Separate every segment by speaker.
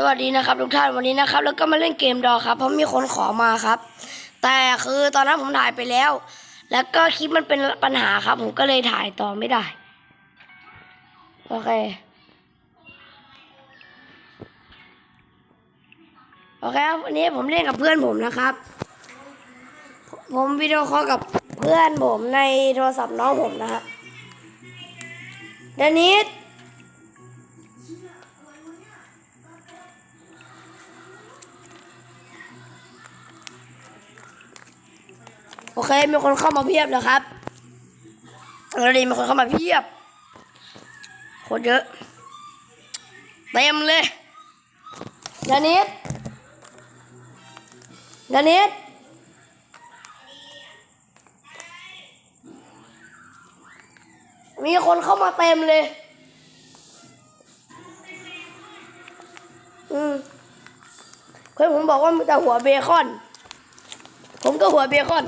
Speaker 1: สวัสดีนะครับทุกท่านวันนี้นะครับ แล้วก็มาเล่นเกมดอครับเพราะมีคนขอมาครับ แต่คือตอนนั้นผมถ่ายไปแล้ว แล้วก็คลิปมันเป็นปัญหาครับ ผมก็เลยถ่ายต่อไม่ได้โอเคโอเคครับวันนี้ผมเล่นกับเพื่อนผมนะครับ ผมวิดีโอคอลกับเพื่อนผมในโทรศัพท์น้องผมนะฮะเดนิส โอเค มีคนเข้ามาเพียบแล้วครับเราดีมีคนเข้ามาเพียบโคตรเยอะเต็มเลยดานิสดานิสมีคนเข้ามาเต็มเลย อืมเพื่อนผมบอกว่ามีแต่หัวเบคอน ผมก็หัวเบคอน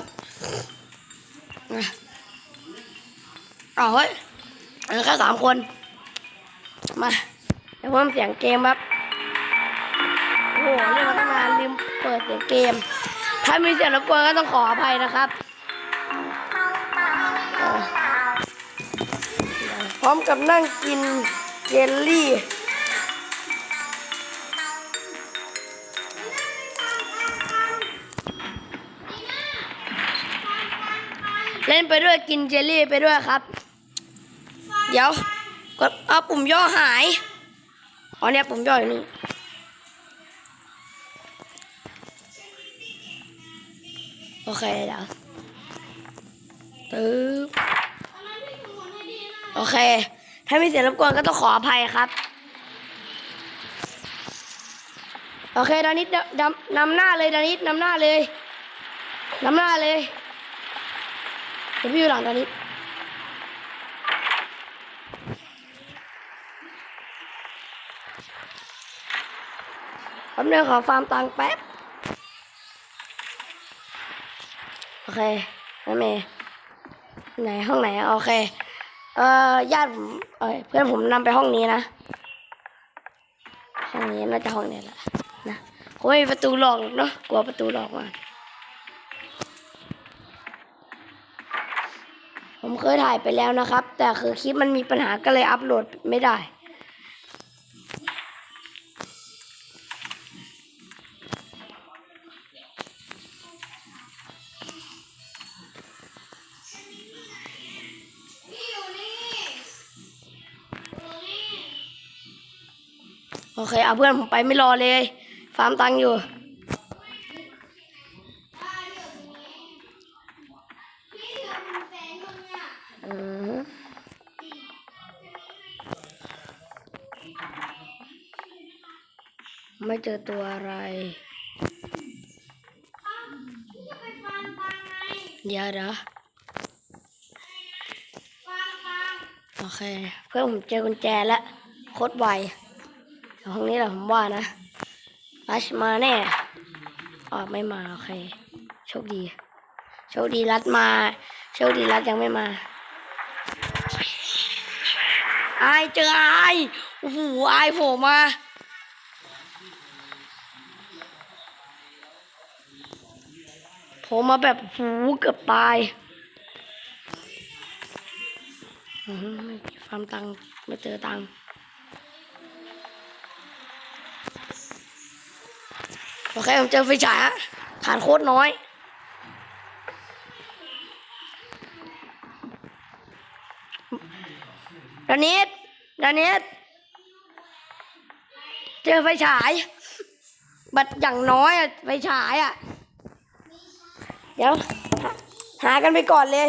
Speaker 1: เอาเฮ้ยเหลือแค่สามคน มา เดี๋ยวเพิ่มเสียงเกมครับ โอ้โหเล่นมาตั้งนานลืมเปิดเสียงเกม ถ้ามีเสียงรบกวนก็ต้องขออภัยนะครับ พร้อมกับนั่งกินเจลลี่ เล่นไปด้วยกินเจลลี่ไปด้วยครับ เดี๋ยวกดเอาปุ่มย่อหายอ๋อเนี่ยปุ่มย่ออยู่นี่โอเคเดี๋ยวตึ๊บโอเค ถ้ามีเสียงรบกวนก็ต้องขออภัยครับ โอเคดานิดนำนำหน้าเลยดานิดนำหน้าเลยนำหน้าเลย เดี๋ยวพี่อยู่หลังตอนนี้แป๊บนึงขอฟาร์มตังแป๊บ โอเคนั่นเมย์ไหนห้องไหน โอเค เอ่อ ญาติผมเอ้ย เพื่อนผมนำไปห้องนี้นะ ห้องนี้น่าจะห้องนี้แหละนะคงไม่มีประตูหลอกหรอกเนาะ กลัวประตูหลอกมา ผมเคยถ่ายไปแล้วนะครับ แต่คือคลิปมันมีปัญหาก็เลยอัพโหลดไม่ได้ โอเคเอาเพื่อนผมไปไม่รอเลย ฟาร์มตังค์อยู่ ไม่เจอตัวอะไร เดี๋ยวเดี๋ยวโอเค เพื่อนผมเจอกุญแจแล้วโคตรไวห้องนี้แหละผมว่านะรัชมาแน่อ๋อไม่มาโอเค โชคดี โชคดีรัดมา โชคดีรัดยังไม่มาอายเจออายโอ้โหอายโผล่มา ผล่มาแบบหูเกือบตายฟาร์มตังไม่เจอตังโอเคผมเจอไฟฉายฮะฐานโคตรน้อยดานิสดานิสเจอไฟฉาย บัดอย่างน้อยอะไฟฉายอะ เดี๋ยวหาหากันไปก่อนเลย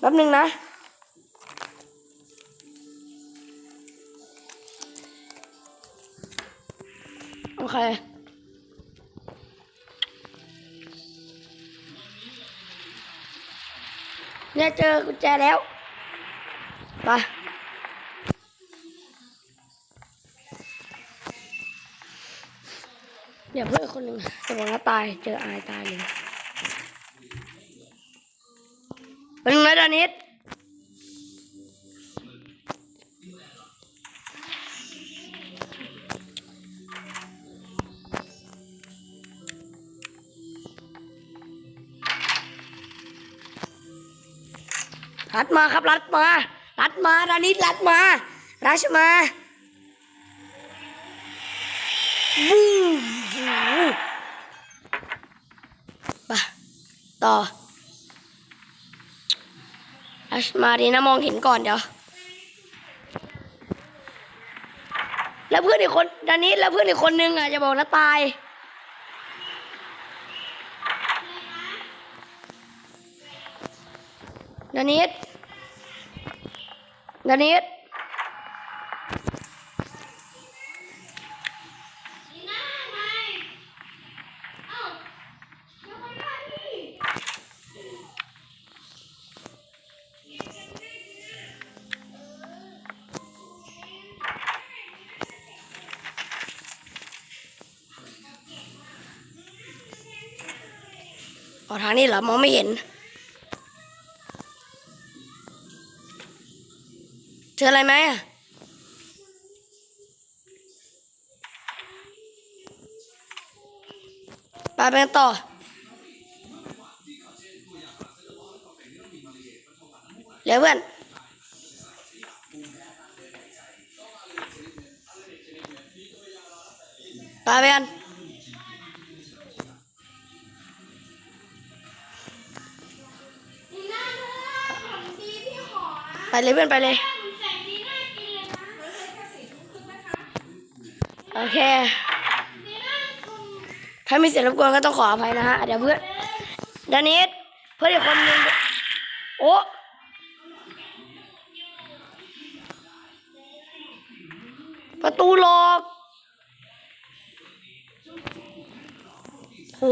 Speaker 1: แป๊บหนึ่งนะ โอเคเนี่ยเจอกุญแจแล้วไปเดี๋ยวเพื่อนคนหนึ่งจะบอกว่าตาย เจออายตายเลย เป็นไงตอนนี้รัดมาครับรัดมา รัดมาดานิดรัดมารัชมาบูบ้าต่อ มาดีนะมองเห็นก่อนเดี๋ยว แล้วเพื่อนอีกคนดานิดแล้วเพื่อนอีกคนนึงอะจะบอกนะตาย ดานิดดานิด ออกทางนี้เหรอมองไม่เห็น เจออะไรไหมอะไปไปกันต่อเดี๋ยวเพื่อนไปไปกัน
Speaker 2: เล
Speaker 1: ยเพื่อนไปเลย โอเค ถ้ามีเสียงรบกวนก็ต้องขออภัยนะฮะ เดี๋ยวเพื่อนดานิสเพื่อนอีกคนนึงโอ้ประตูล็อกโห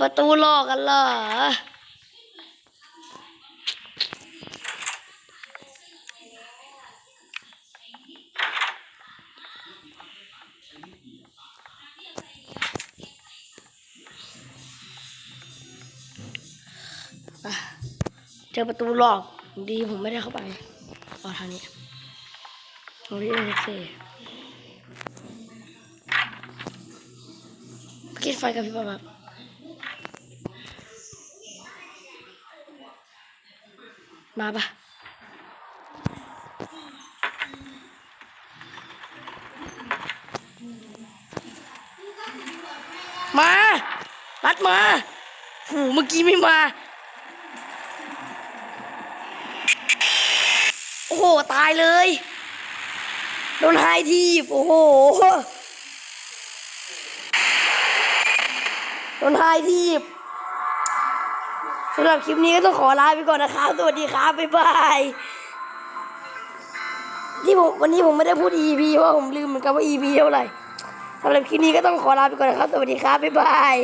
Speaker 1: ประตูล็อกกันเหรอ เจอประตูหลอกดีผมไม่ได้เข้าไปออกทางนี้ตรงนี้เอ็กซี่กินไฟกับพี่ป๊าแบบมาปะมา รัดมาโหเมื่อกี้ไม่มา โอ้โห ตายเลย โดนไฮทีบโอ้โห โดนไฮทีบสำหรับคลิปนี้ก็ต้องขอลาไปก่อนนะครับ สวัสดีครับ บ๊ายบาย ที่ผมวันนี้ผมไม่ได้พูด EP เพราะผมลืมเหมือนกันว่า EP เท่าไหร่สำหรับคลิปนี้ก็ต้องขอลาไปก่อนนะครับ สวัสดีครับ บ๊ายบาย